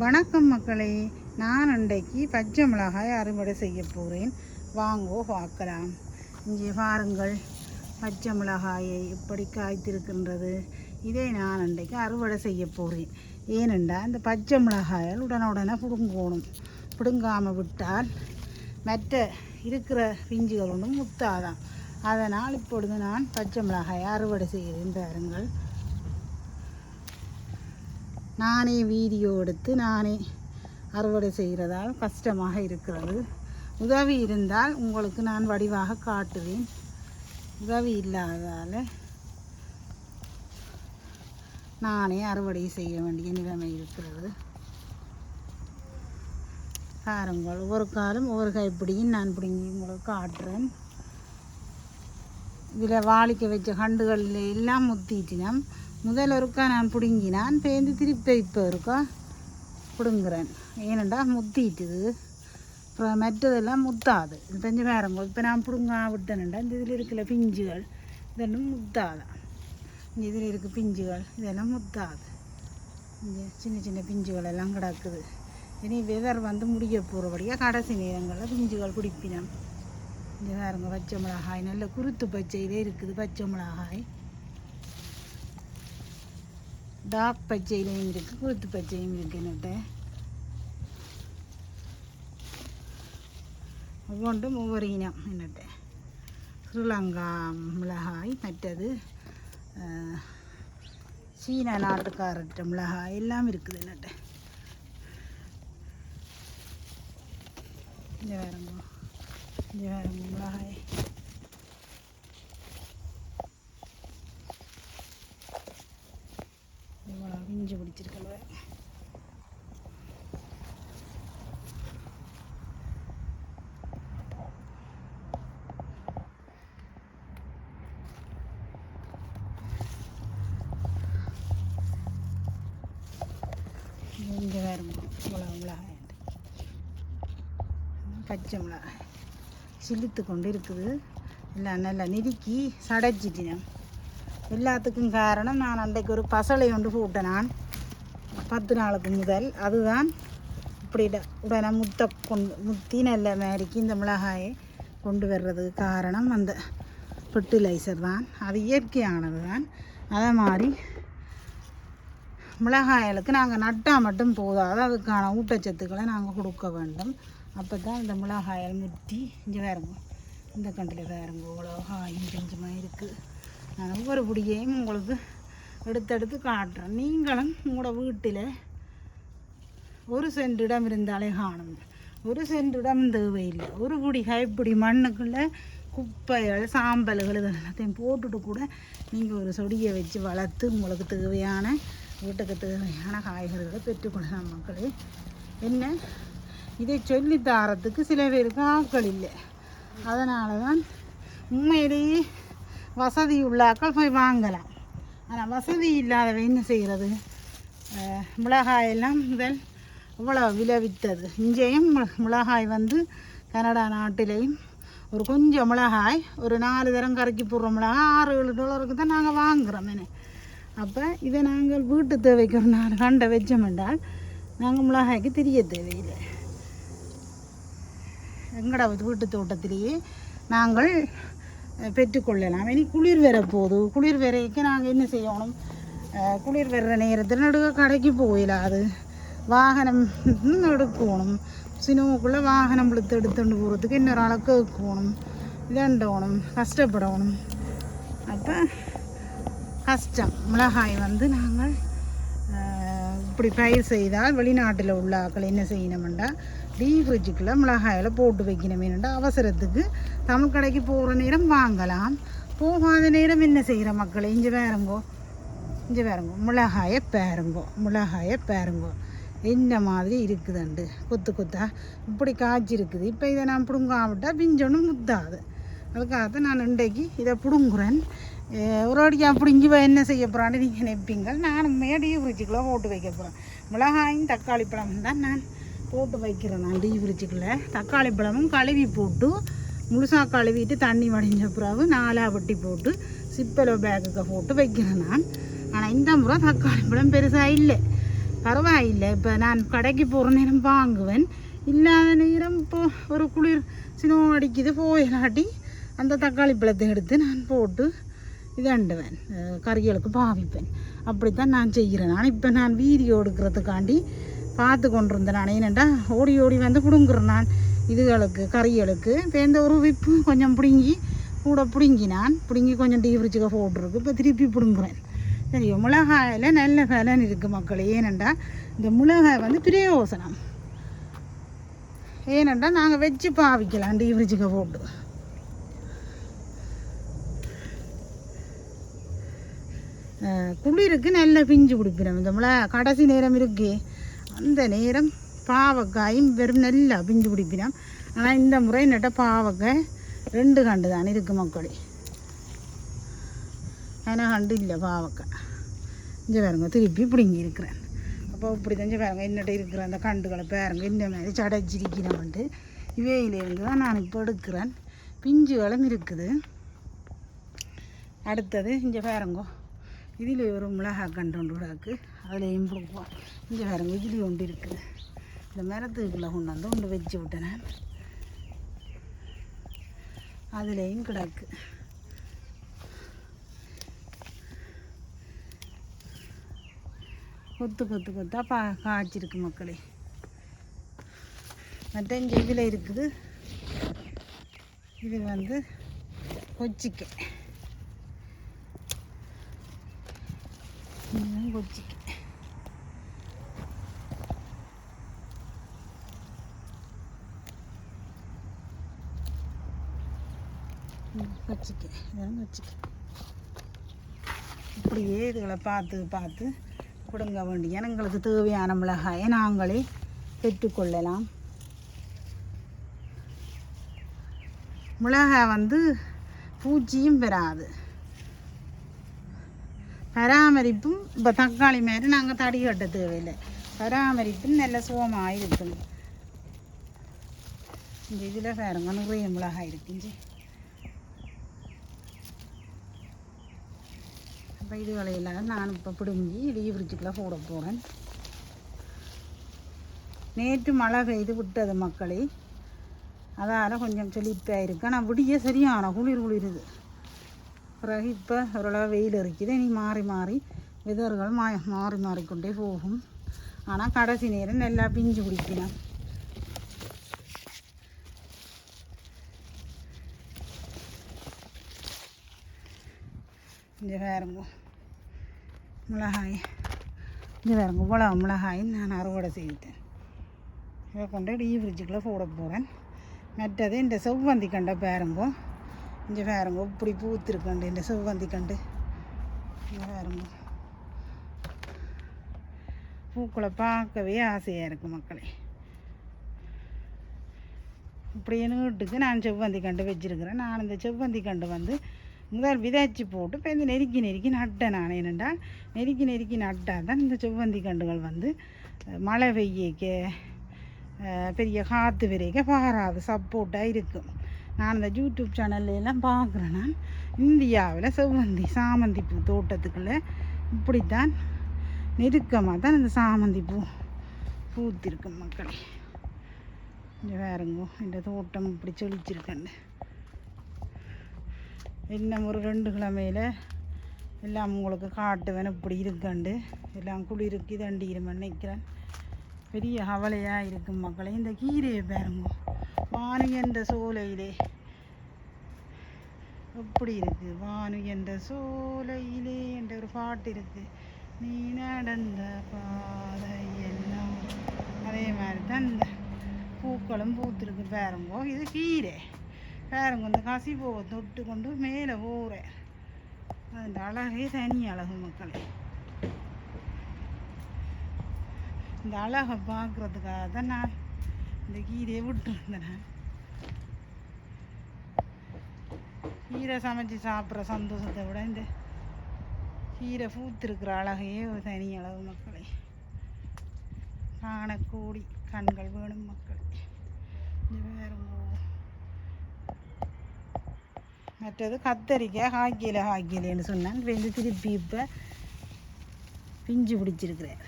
வணக்கம் மக்களே நான் அன்றைக்கு பச்சை மிளகாய் அறுவடை செய்ய போகிறேன் வாங்கோ பார்க்கலாம். இங்கே பாருங்கள் பச்சை மிளகாயை இப்படி காய்த்திருக்கின்றது. இதை நான் அன்றைக்கு அறுவடை செய்ய போகிறேன் ஏனென்றால் இந்த பச்சை மிளகாயால் உடனுடனே பிடுங்கணும். பிடுங்காமல் விட்டால் மற்ற இருக்கிற பிஞ்சுகள் ஒன்றும் முத்தாதான். அதனால் இப்பொழுது நான் பச்சை மிளகாயை அறுவடை செய்கிறேன் பாருங்கள். நானே வீடியோ எடுத்து நானே அறுவடை செய்கிறதால் கஷ்டமாக இருக்கிறது. உதவி இருந்தால் உங்களுக்கு நான் வடிவாக காட்டுவேன். உதவி இல்லாததால் நானே அறுவடை செய்ய வேண்டிய நிலைமை இருக்கிறது. பாருங்கள் ஒவ்வொரு காலம் ஒவ்வொரு கைப்பிடியும் நான் பிடிங்கி உங்களுக்கு காட்டுறேன். இதில் வாளிக்க வச்ச கண்டுகளில் எல்லாம் முத்திட்டினம் முதல் ஒருக்கா நான் பிடுங்கினான் பேந்து திருப்பி இப்போ இருக்கா பிடுங்குறேன். ஏனண்டா முத்திட்டுது. அப்புறம் மற்றதெல்லாம் முத்தாது. இது தஞ்சு போது இப்போ நான் பிடுங்க விட்டேனண்டா இந்த இதில் இருக்கிற பிஞ்சுகள் இதெல்லாம் முத்தாதான் இந்த இதில் இருக்க பிஞ்சுகள் இதெல்லாம் முத்தாது. இங்கே சின்ன சின்ன பிஞ்சுகள் எல்லாம் கிடக்குது. இனி வெதர் வந்து முடிய போகிறபடியாக கடைசி நேரங்களில் பிஞ்சுகள் குடிப்பினோம். இங்கே வேறுங்க பச்சை மிளகாய் நல்ல குருத்து பச்சையிலே இருக்குது பச்சை மிளகாய். டார்க் பச்சையிலையும் இருக்குது குருத்து பச்சையும் இருக்குன்னுட்டு ஒவ்வொன்றும் ஒவ்வொரு இனம் என்னட்டு ஸ்ரீலங்கா மிளகாய் மற்றது சீன நாட்டுக்காரட்ட மிளகாய் எல்லாம் இருக்குது என்னட்டு இங்கே வேறங்க இங்கே வேறங்க மிளகாய் இவ்வளோ பிஞ்சு பிடிச்சிருக்கல இங்கே வேறுங்க மிளகாய் பச்சை மிளகாய். சிலுத்து கொண்டு இருக்குது. எல்லாம் நல்லா நெருக்கி சடைச்சிட்டேன். எல்லாத்துக்கும் காரணம் நான் அன்றைக்கு ஒரு பசலை ஒன்று போட்டேன் நான். பத்து நாளுக்கு முதல். அதுதான் இப்படி ட- உடனே முத்த கொண்டு முத்தி நல்ல மாதிரிக்கு இந்த மிளகாயை கொண்டு வர்றதுக்கு காரணம் அந்த ஃபெர்டிலைசர் தான். அது இயற்கையானது தான். அதே மாதிரி மிளகாய்களுக்கு நாங்கள் நட்டால் மட்டும் போதாது அதுக்கான ஊட்டச்சத்துக்களை நாங்கள் கொடுக்க வேண்டும். அப்போ தான் இந்த மிளகாயல் முத்தி இங்கே வேறுங்க இந்த கண்டில் வேறுங்க இவ்வளோ காயும் கொஞ்சமாக இருக்குது நான் ஒவ்வொரு பிடியையும் உங்களுக்கு எடுத்தெடுத்து காட்டுறேன். நீங்களும் உங்களோட வீட்டில் ஒரு சென்ட் இடம் இருந்தாலே காணும். ஒரு சென்ட் இடம் தேவையில்லை. ஒரு பிடி கைப்பிடி மண்ணுக்குள்ளே குப்பைகள் சாம்பல்கள் இது எல்லாத்தையும் போட்டுட்டு கூட நீங்கள் ஒரு சொடியை வச்சு வளர்த்து உங்களுக்கு தேவையான வீட்டுக்கு தேவையான காய்கறிகளை பெற்றுக்கொள்ளலாம் மக்களே. என்ன? இதை சொல்லி தாரத்துக்கு சில பேருக்கு ஆட்கள் இல்லை. அதனால தான் உண்மையிலேயே வசதி உள்ளாக்கள் போய் வாங்கலாம். ஆனால் வசதி இல்லாதவ என்ன செய்கிறது மிளகாயெல்லாம் முதல் இவ்வளோ விளைவித்தது. இங்கேயும் மிளகாய் வந்து கனடா நாட்டிலையும் ஒரு கொஞ்சம் மிளகாய் ஒரு நாலு தரம் கரைக்கி போடுற மிளகாய் ஆறு ஏழு டாலருக்கு தான் நாங்கள் வாங்குகிறோம் என்ன அப்போ இதை நாங்கள் வீட்டு தேவைக்கு ஒரு நாலு கண்டை வச்சோம் என்றால் நாங்கள் மிளகாய்க்கு தெரிய தேவையில்லை. எங்களோட வீட்டு தோட்டத்திலேயே நாங்கள் பெற்றுக்கொள்ளலாம். இனி குளிர் வர போகுது. குளிர் வரைக்கு நாங்கள் என்ன செய்யணும்? குளிர் வர்ற நேரத்தில் நடுக்க கடைக்கு போயிடாது வாகனம் எடுக்கணும். சினிமாக்குள்ளே வாகனம் இழுத்து எடுத்துட்டு போகிறதுக்கு இன்னொரு ஆளை கேட்கணும். இதண்டணும். கஷ்டப்படணும். அப்போ கஷ்டம். மிளகாய் வந்து நாங்கள் இப்படி பயிர் செய்தால் வெளிநாட்டில் உள்ள ஆக்கள் என்ன செய்யணுமெண்டா டீ ஃப்ரிட்ஜுக்குள்ளே மிளகாயில் போட்டு வைக்கணுமேண்டா அவசரத்துக்கு தமிழ் கடைக்கு போகிற நேரம் வாங்கலாம். போகாத நேரம் என்ன செய்கிற மக்களை? இஞ்சி வேறங்கோ இஞ்சி வேறங்கோ மிளகாயை பேருங்கோ. மிளகாயை பேருங்கோ. என்ன மாதிரி இருக்குதுண்டு. கொத்து கொத்தா இப்படி காய்ச்சி இருக்குது இப்போ இதை நான் பிடுங்காவிட்டா பிஞ்சொன்னும் முத்தாது. அதுக்காக நான் இன்றைக்கு இதை பிடுங்குறேன். ஒரு அடியாக பிடுங்கி வ- என்ன செய்ய போகிறான்னு நீங்கள் நினைப்பீங்க. நான் மேடையும் ஃப்ரிட்ஜுக்குள்ளே போட்டு வைக்க போகிறேன் மிளகாயும் தக்காளி பழமும் தான் நான் போட்டு வைக்கிறேன் நான் டீ ஃப்ரிட்ஜுக்குள்ளே. தக்காளி பழமும் கழுவி போட்டு முழுசாக கழுவிட்டு தண்ணி வடிஞ்ச பிறகு நாலாக வெட்டி போட்டு சிப்பலோ பேக்குக்கு போட்டு வைக்கிறேன் நான். ஆனால் இந்த முறை தக்காளி பழம் பெருசாக இல்லை. பரவாயில்லை. இப்போ நான் கடைக்கு போகிற நேரம் வாங்குவேன். இல்லாத நேரம் இப்போ ஒரு குளிர் சினோ அடிக்குது போயிலாட்டி அந்த தக்காளி பழத்தை எடுத்து நான் போட்டு இதண்டுவேன் கறிகளுக்கு பாவிப்பேன். அப்படித்தான் நான் செய்கிறேன். நான் இப்போ நான் வீடியோ எடுக்கிறதுக்காண்டி பார்த்து கொண்டிருந்தேன். நான் ஏனெண்டா ஓடி ஓடி வந்து பிடுங்குறேன் நான் இதுகளுக்கு கறிகளுக்கு. இப்போ எந்த ஒரு விப்பு கொஞ்சம் பிடுங்கி கூட பிடுங்கினான். பிடுங்கி கொஞ்சம் டீ ஃப்ரிட்ஜுக்கு போட்டுருக்கு. இப்போ திருப்பி பிடுங்குறேன். சரி மிளகாயில் நல்ல பலன் இருக்குது மக்கள். ஏனெண்டா இந்த மிளகாய் வந்து பிரயோசனம். ஏனெண்டா நாங்கள் வச்சு பாவிக்கலாம் டீ ஃப்ரிட்ஜுக்கு போட்டு. குளிருக்கு நல்ல பிஞ்சு குடிப்பிடும் இந்த மிளகா கடைசி நேரம் இருக்கு. அந்த நேரம் பாவக்காயும் வெறும் நல்லா பிஞ்சு குடிப்பிடும் ஆனால் இந்த முறை நட்ட பாவக்காய் ரெண்டு கண்டு தான் இருக்கு மக்களே. ஆனால் கண்டு இல்லை பாவக்காய். இங்கே பாருங்க திருப்பி பிடுங்கி இருக்கிறேன். அப்போ இப்படி தான் பாருங்க என்னட்ட இருக்கிற அந்த கண்டுகளை பாருங்க இந்த மாதிரி சடைச்சிருக்கிறவன்ட்டு இவையிலேருந்து தான் நான் இப்போ எடுக்கிறேன். பிஞ்சு வளம் இருக்குது. அடுத்தது இங்கே பாருங்கோ. இதில் ஒரு மிளகாய் கண்டு ஒன்று கிடக்கு அதுலேயும் போடுவோம் இங்கே பாருங்க இதுலேயும் ஒன்று இருக்குது. இந்த மரத்துக்குள்ளே கொண்டாந்து ஒன்று வச்சு விட்டேன். அதுலேயும் கிடக்கு. கொத்து கொத்து கொத்தா பா காய்ச்சிருக்கு மக்களே. மற்ற இங்கே இதில் இருக்குது. இது வந்து கொச்சிக்கை இதுதான் கொச்சிக்காய் ம், இப்படியே இதுகளை பார்த்து பார்த்து கொடுங்க வேண்டிய எங்களுக்கு தேவையான மிளகாயை நாங்களே பெற்றுக்கொள்ளலாம் மிளகாய் வந்து பூச்சியும் பெறாது. பராமரிப்பும் இப்போ தக்காளி மாதிரி நாங்கள் தடி கட்ட தேவையில்லை பராமரிப்பும் நல்ல சுகமாக இருக்கும் இந்த இதில் பாருங்க நிறைய மிளகாய் இருக்குங்க அப்போ இது இதுகளையெல்லாம் நான் இப்போ பிடுங்கி இடிய ஃப்ரிட்ஜுக்குள்ளே போட போகிறேன் நேற்று மழை பெய்து விட்டது மக்களே அதால் கொஞ்சம் செழிப்பாக இருக்கு ஆனால் விடிய சரியான குளிர் குளிருது பிறகு இப்போ ஓரளவு வெயில் இருக்குது இனி மாறி மாறி விதர்கள் மா மாறி மாறிக்கொண்டே போகும். ஆனால் கடைசி நேரம் நல்லா பிஞ்சு குடிக்கணும் இங்கே வேறுங்க மிளகாய். இங்கே வேறுங்க இவ்வளோ மிளகாய் நான் அறுவடை செய்துட்டேன். இதை கொண்டு டீ ஃப்ரிட்ஜுக்குள்ளே போட போகிறேன் மற்றது இந்த செவ்வந்தி கண்டை பாருங்க. இங்கே வேறங்க இப்படி பூத்திருக்கண்டு இந்த செவ்வந்தி கண்டு. இங்கே வேறங்க பூக்களை பார்க்கவே ஆசையாக இருக்குது மக்களே. இப்படி நீட்டுக்கு நான் செவ்வந்தி கண்டு வச்சிருக்கிறேன். நான் இந்த செவ்வந்தி கண்டு வந்து முதல் விதைச்சி போட்டு இப்போ இந்த நெருக்கி நெருக்கி நட்டேன் நான். என்னென்னா நெருக்கி நெருக்கி நட்டால் தான் இந்த செவ்வந்தி கண்டுகள் வந்து மழை பெய்யக்க பெரிய காற்று விரைக்க பாராது சப்போர்ட்டாக இருக்கும். நான் இந்த யூடியூப் சேனல்லாம் பார்க்குறேன் நான். இந்தியாவில் செவ்வந்தி சாமந்தி பூ தோட்டத்துக்குள்ளே இப்படித்தான் நெருக்கமாக தான் இந்த சாமந்தி பூ பூத்திருக்கு மக்களே. கொஞ்சம் வேறுங்கோ இந்த தோட்டம் இப்படி செழிச்சிருக்கேன் இன்னும் ஒரு ரெண்டு கிழமையில் எல்லாம் உங்களுக்கு காட்டுவேன் இப்படி இருக்கண்டு. எல்லாம் குளிருக்கு தண்டிரும் நிற்கிறேன் பெரிய கவலையாக இருக்கும் மக்களே. இந்த கீரையை பாருங்க வானு சோலையிலே. எப்படி இருக்கு வானு சோலையிலே என்ற ஒரு பாட்டு இருக்கு. நீ நடந்த பாதை எல்லாம் அதே மாதிரி தான் இந்த பூக்களும் பூத்துருக்கு. பேரங்கோ இது கீரை பேரங்க இந்த கசிப்பூவை தொட்டு கொண்டு மேலே போகிறேன் அந்த அழகே தனி அழகு மக்களே. இந்த அழகை பார்க்குறதுக்காக தான் நான் இந்த கீரையை விட்டுருந்தேன். கீரை சமைச்சு சாப்பிட்ற சந்தோஷத்தை விட இந்த கீரை பூத்திருக்கிற அழகையே ஒரு தனி அளவு மக்களே. காணக்கூடி கண்கள் வேணும் மக்கள். இது மற்றது கத்தரிக்காய் ஹாக்கியில் காய்க்கலைன்னு சொன்னான். வெந்து திருப்பி இப்போ பிஞ்சு பிடிச்சிருக்கிறேன்.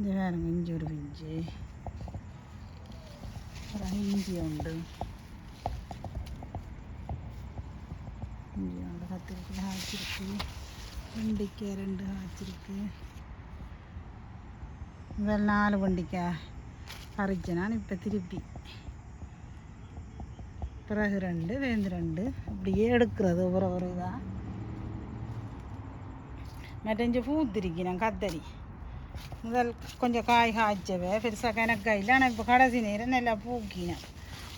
இது பாருங்க இஞ்சி ஒரு பிஞ்சு. ஒரு இஞ்சி உண்டு. இஞ்சி உண்டு கத்திரிக்கி காய்ச்சிருக்கு. வெண்டிக்காய் ரெண்டு காய்ச்சிருக்கு. முதல் நாலு வெண்டிக்காய் பறிச்சு நான் இப்போ திருப்பி. பிறகு ரெண்டு வேந்து ரெண்டு. அப்படியே எடுக்கிறது ஒரு ஒரு இதாக. மற்றஞ்சு பூத்திருக்கிறேன் கத்தரி. முதல் கொஞ்சம் காய் காய்ச்சவே. பெருசாக கணக்காயில் ஆனால் இப்போ கடைசி நேரம் நல்லா பூக்கினேன்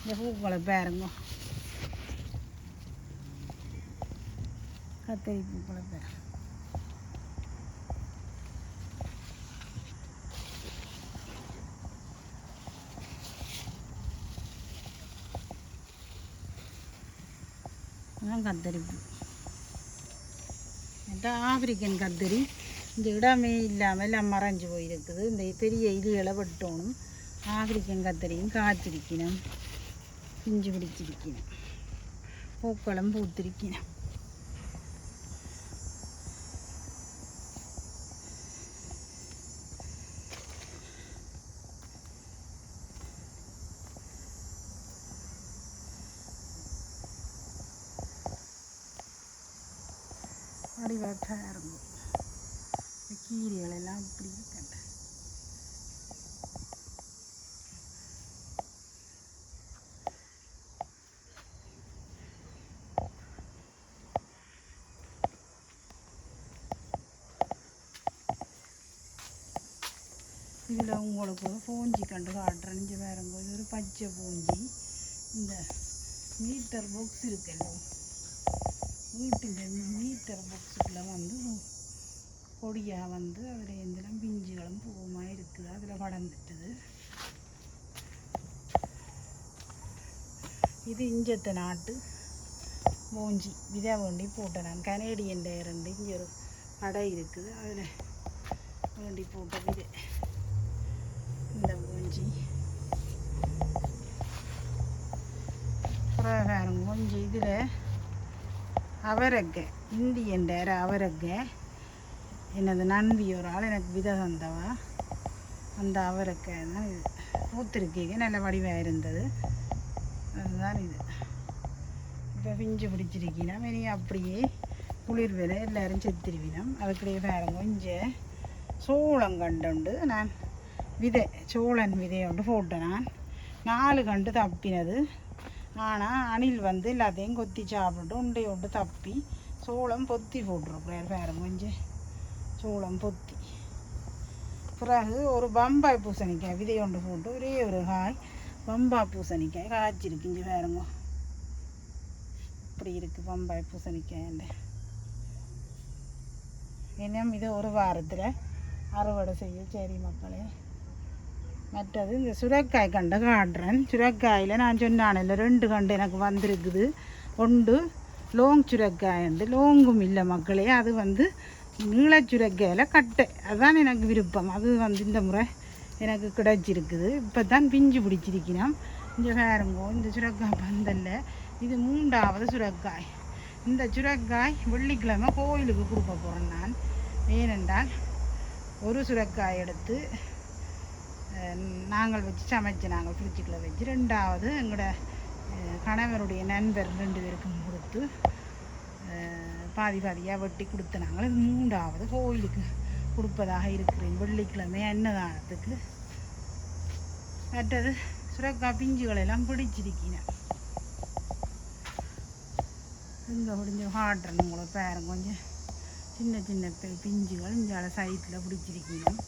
இந்த பூக்களை பாருங்க. கத்திரி பூக்களை பாரு. அதான் கத்தரி பூ. ஆப்பிரிக்கன் கத்தரி. இந்த இடமே இல்லாமல் எல்லாம் மறைஞ்சு போயிருக்குது. இந்த பெரிய இதுகளை வெட்டணும். ஆப்பிரிக்கன் கத்தரியும் காய்ச்சிருக்கணும். பிஞ்சு பிடிச்சிருக்கணும். பூக்களும் பூத்திருக்கணும். அடிவாட்டாக இருக்கும் கீரைகளெல்லாம் இப்படி இருக்கேன் இதில் உங்களுக்கு ஒரு பூஞ்சி கண்டு காட்டுறேன்னு இங்கே இது ஒரு பச்சை பூஞ்சி. இந்த மீட்டர் பாக்ஸ் இருக்குல்ல வீட்டிൻ്റെ மீட்டர் பொடியாக வந்து அதில் எந்தெல்லாம் பிஞ்சுகளும் பூவுமாக இருக்குது. அதில் வளர்ந்துட்டுது இது இஞ்சத்தை நாட்டு மூஞ்சி. விதை வேண்டி போட்டேன் நான் கனேடியன் ரெண்டு இங்கே ஒரு கடை இருக்குது. அதில் வேண்டி போட்ட விதை. இந்த மூஞ்சி. அப்புறம் மூஞ்சி. இதில் அவரக்கை. இந்தியன் டேர அவரக்காய் எனது நண்பி ஒரு ஆள் எனக்கு விதை தந்தவா? அந்த அவருக்கு தான் இது? பூத்திருக்கீங்க நல்ல வடிவாக இருந்தது. அதுதான் இது. இப்போ பிஞ்சு பிடிச்சிருக்கீனா இனி அப்படியே குளிர் வேலை எல்லாரும் செத்துருவினோம். அதுக்கிடையே வேறு கொஞ்சம் சோளம் கண்டுண்டு நான் விதை சோளன் விதையோண்டு போட்டேன் நான். நாலு கண்டு தப்பினது. ஆனால் அணில் வந்து எல்லாத்தையும் கொத்தி சாப்பிட்டு உண்டை விட்டு தப்பி சோளம் பொத்தி போட்டுருக்குறாரு வேறு கொஞ்சம் சூளம் பொத்தி. பிறகு ஒரு பம்பாய் பூசணிக்காய் விதை கொண்டு போட்டு ஒரே ஒரு காய் பம்பாய் பூசணிக்காய் காய்ச்சிருக்கு. இங்கே பாருங்க. இப்படி இருக்குது பம்பாய் பூசணிக்காய் இன்னும் இது ஒரு வாரத்தில் அறுவடை செய்ய. சரி மக்களே. மற்றது இந்த சுரக்காய் கண்டை காட்டுறேன். சுரக்காயில் நான் சொன்னானல்ல ரெண்டு கண்டு எனக்கு வந்திருக்குது. ஒன்று லோங் சுரக்காய் உண்டு லோங்கும் இல்லை மக்களே. அது வந்து நீளச்சுரக்கையில் கட்டை. அதுதான் எனக்கு விருப்பம். அது வந்து இந்த முறை எனக்கு கிடைச்சிருக்குது. இப்போ தான் பிஞ்சு பிடிச்சிருக்கணும் இந்த வேறுங்கோ இந்த சுரக்காய் பந்தல்ல. இது மூன்றாவது சுரக்காய் இந்த சுரக்காய் வெள்ளிக்கிழமை கோயிலுக்கு கொடுக்க போகிறேன் நான். ஏனென்றால் ஒரு சுரக்காய் எடுத்து நாங்கள் வச்சு சமைச்சு நாங்கள் ஃப்ரிட்ஜுக்குள்ளே வச்சு ரெண்டாவது எங்களோட கணவருடைய நண்பர் ரெண்டு பேருக்கும் கொடுத்து பாதி பாதியாக வெட்டி கொடுத்த இது மூன்றாவது கோயிலுக்கு கொடுப்பதாக இருக்கிறேன். வெள்ளிக்கிழமை அன்னதானத்துக்கு. மற்றது சுரக்கா பிஞ்சுகளெல்லாம் பிடிச்சிருக்கிறேன் இங்கே கொஞ்சம் ஹார்ட்ரன் உங்களை பேரன் கொஞ்சம் சின்ன சின்ன பிஞ்சுகள் இங்கே சைட்டில் பிடிச்சிருக்கணும்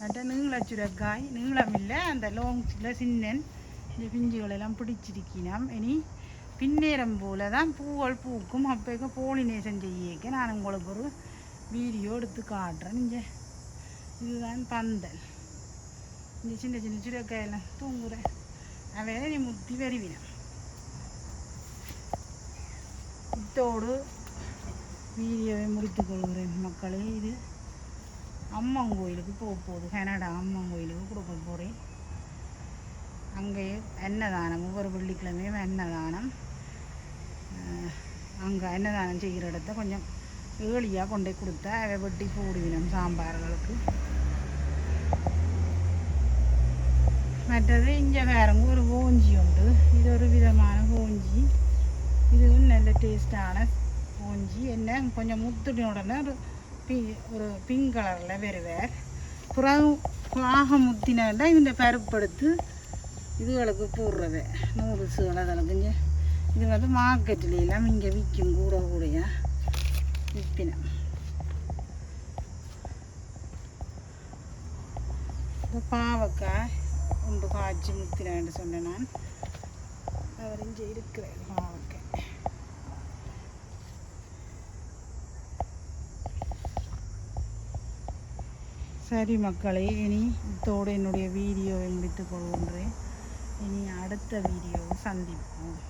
மற்ற நீள சுரக்காய் நீளம் இல்லை அந்த லோங்ஸில் சின்னன். இந்த பிஞ்சுகளெல்லாம் பிடிச்சிருக்கினோம் இனி பின்னேரம் போல தான் பூவல் பூக்கும் அப்போக்கு போலினேஷன் செய்யக்க நான் உங்களுக்கு ஒரு வீடியோ எடுத்து காட்டுறேன். இங்கே இதுதான் பந்தல். இந்த சின்ன சின்ன சுரக்காயெல்லாம் தூங்குறேன் அவையில நீ முத்தி வருவினேன் இத்தோடு வீடியோவை முடித்து கொள்கிறேன் மக்களே. இது அம்மன் கோயிலுக்கு போக போகுது. கனடா அம்மன் கோயிலுக்கு கொடுக்க போகிறேன் அங்கேயே அன்னதானம் ஒவ்வொரு வெள்ளிக்கிழமையும் அன்னதானம். அங்கே அன்னதானம் செய்கிற இடத்த கொஞ்சம் ஏழியாக கொண்டு போய் கொடுத்தா அதை வெட்டி போடுவினோம் சாம்பார்களுக்கு. மற்றது இங்கே வேறங்க ஒரு ஓஞ்சி உண்டு. இது ஒரு விதமான ஓஞ்சி. இதுவும் நல்ல டேஸ்டான ஓஞ்சி. என்ன கொஞ்சம் முத்துன உடனே ஒரு பி ஒரு பிங்க் கலரில் வருவார் பிறகு ஆக முத்தினா இந்த பருப்படுத்து இதுகளுக்கு போடுறது நூறு நூடுல்ஸுகள் அதெல்லாம் கொஞ்சம் இது வந்து மார்க்கெட்டில் எல்லாம் இங்கே விற்கும் கூட கூடைய? விற்பினேன் இப்போ பாவக்காய் உண்டு காய்ச்சி முத்தினேன்னு சொன்னேன் நான். அவர் இங்கே இருக்கிறேன் பாவக்காய். சரி மக்களே இனி இதோடு என்னுடைய வீடியோவை முடித்துக் கொள்கின்றேன். இனி அடுத்த வீடியோவை சந்திப்போம்.